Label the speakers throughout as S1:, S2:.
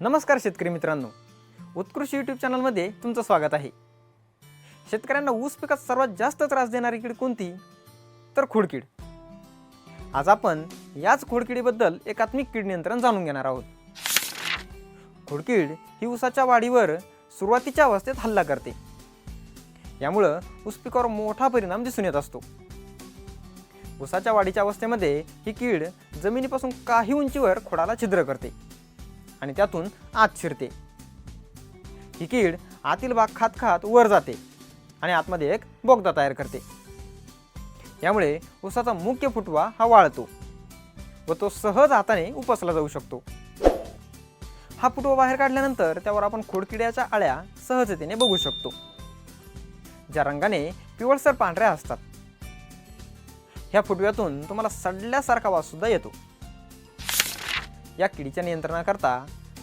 S1: नमस्कार शेतकरी मित्रांनो. उत्कृष्ट यूट्यूब चॅनलमध्ये तुमचं स्वागत आहे. शेतकऱ्यांना ऊस पिकात सर्वात जास्त त्रास देणारी कीड कोणती? तर खोडकीड. आज आपण याच खोडकिडीबद्दल एकात्मिक कीड नियंत्रण जाणून घेणार आहोत. खोडकीड ही ऊसाच्या वाढीवर सुरुवातीच्या अवस्थेत हल्ला करते. यामुळं ऊस पिकावर मोठा परिणाम दिसून येत असतो. ऊसाच्या वाढीच्या अवस्थेमध्ये ही कीड जमिनीपासून काही उंचीवर खोडाला छिद्र करते. आणि त्यातून आत शिरते. ही कीड आतील भाग खात खात वर जाते आणि आतमध्ये एक बोगदा तयार करते. यामुळे उसाचा मुख्य फुटवा हा वाळतो व तो सहज हाताने उपसला जाऊ शकतो. हा फुटवा बाहेर काढल्यानंतर त्यावर आपण खोडकिड्याच्या आळ्या सहजतेने बघू शकतो. ज्या रंगाने पिवळसर पांढऱ्या असतात. ह्या फुटव्यातून तुम्हाला सडल्यासारखा वास सुद्धा येतो. या किडीच्या नियंत्रणाकरता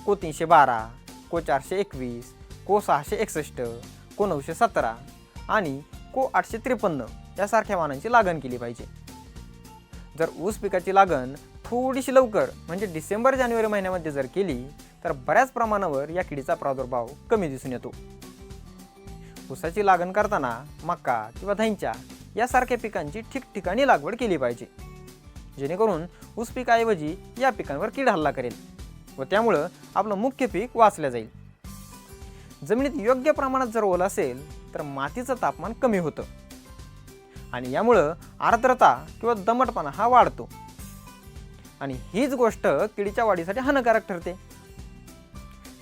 S1: को तीनशे बारा को चारशे एकवीस को सहाशे एकसष्ट को नऊशे सतरा आणि को आठशे त्रेपन्न यासारख्या वाहनांची लागण केली पाहिजे. जर ऊस पिकाची लागण थोडीशी लवकर म्हणजे डिसेंबर जानेवारी महिन्यामध्ये जर केली तर बऱ्याच प्रमाणावर या किडीचा प्रादुर्भाव कमी दिसून येतो. ऊसाची लागण करताना मका किंवा धैंच्या यासारख्या पिकांची ठिकठिकाणी लागवड केली पाहिजे. जेणेकरून ऊस पिकाऐवजी या पिकांवर कीड हल्ला करेल व त्यामुळं आपलं मुख्य पीक वाचलं जाईल. जमिनीत योग्य प्रमाणात जर ओल असेल तर मातीचं तापमान कमी होतं. आणि यामुळं आर्द्रता किंवा दमटपणा हा वाढतो. आणि हीच गोष्ट किडीच्या वाढीसाठी हानिकारक ठरते.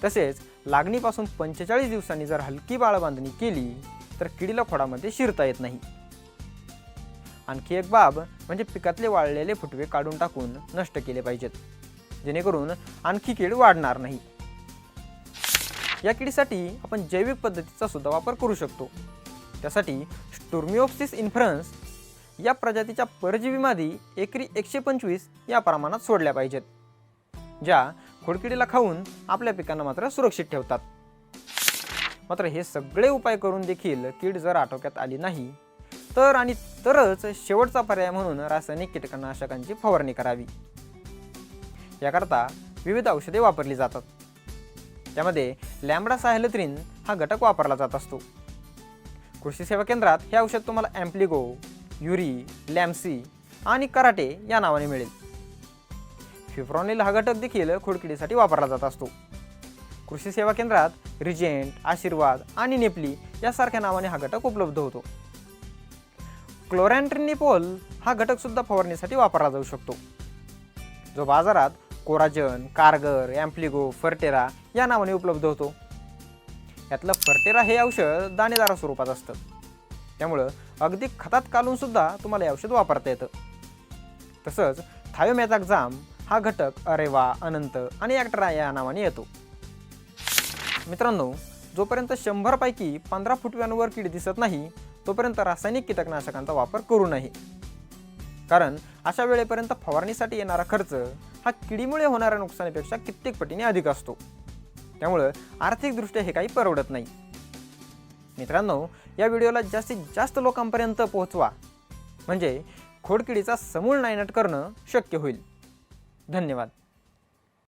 S1: तसेच लागणीपासून पंचेचाळीस दिवसांनी जर हलकी बाळबांधणी केली तर किडीला खोडामध्ये शिरता येत नाही. आणखी एक बाब म्हणजे पिकातले वाळलेले फुटवे काढून टाकून नष्ट केले पाहिजेत. जेणेकरून आणखी कीड वाढणार नाही. या किडीसाठी आपण जैविक पद्धतीचा सुद्धा वापर करू शकतो. त्यासाठी स्टुर्मिओप्सिस इन्फ्रन्स या प्रजातीच्या परजीवी मादी एकरी एकशे पंचवीस या प्रमाणात सोडल्या पाहिजेत ज्या खोडकिडीला खाऊन आपल्या पिकांना मात्र सुरक्षित ठेवतात. मात्र हे सगळे उपाय करून देखील कीड जर आटोक्यात आली नाही तर आणि तरच शेवटचा पर्याय म्हणून रासायनिक कीटकनाशकांची फवारणी करावी. याकरता विविध औषधे वापरली जातात. त्यामध्ये लॅम्बडा सायहलत्रीन हा घटक वापरला जात असतो. कृषी सेवा केंद्रात हे औषध तुम्हाला ॲम्प्लिगो युरी लॅम्सी आणि कराटे या नावाने मिळेल. फिफ्रॉनिल हा घटक देखील खोडकिडीसाठी वापरला जात असतो. कृषी सेवा केंद्रात रिजेंट आशीर्वाद आणि नेपली यासारख्या नावाने हा घटक उपलब्ध होतो. क्लोरॅन्ट्रिनिपोल हा घटक सुद्धा फवारणीसाठी वापरला जाऊ शकतो. जो बाजारात कोराजन कारगर ॲम्प्लिगो फर्टेरा या नावाने उपलब्ध होतो. यातलं फर्टेरा हे औषध दाणेदार स्वरूपात असतं. त्यामुळं अगदी खतात कालून सुद्धा तुम्हाला हे औषध वापरता येतं. तसंच थायोमॅझाक्झाम हा घटक अरेवा अनंत आणि ॲक्टरा या नावाने येतो. मित्रांनो जोपर्यंत शंभरपैकी पंधरा फुटव्यांवर कीड दिसत नाही तोपर्यंत रासायनिक कीटकनाशकांचा वापर करू नये. कारण अशा वेळेपर्यंत फवारणीसाठी येणारा खर्च हा किडीमुळे होणाऱ्या नुकसानीपेक्षा कित्येक पटीने अधिक असतो. त्यामुळं आर्थिकदृष्ट्या हे काही परवडत नाही. मित्रांनो या व्हिडिओला जास्तीत जास्त लोकांपर्यंत पोहोचवा. म्हणजे खोडकिडीचा समूळ नायनाट करणं शक्य होईल. धन्यवाद.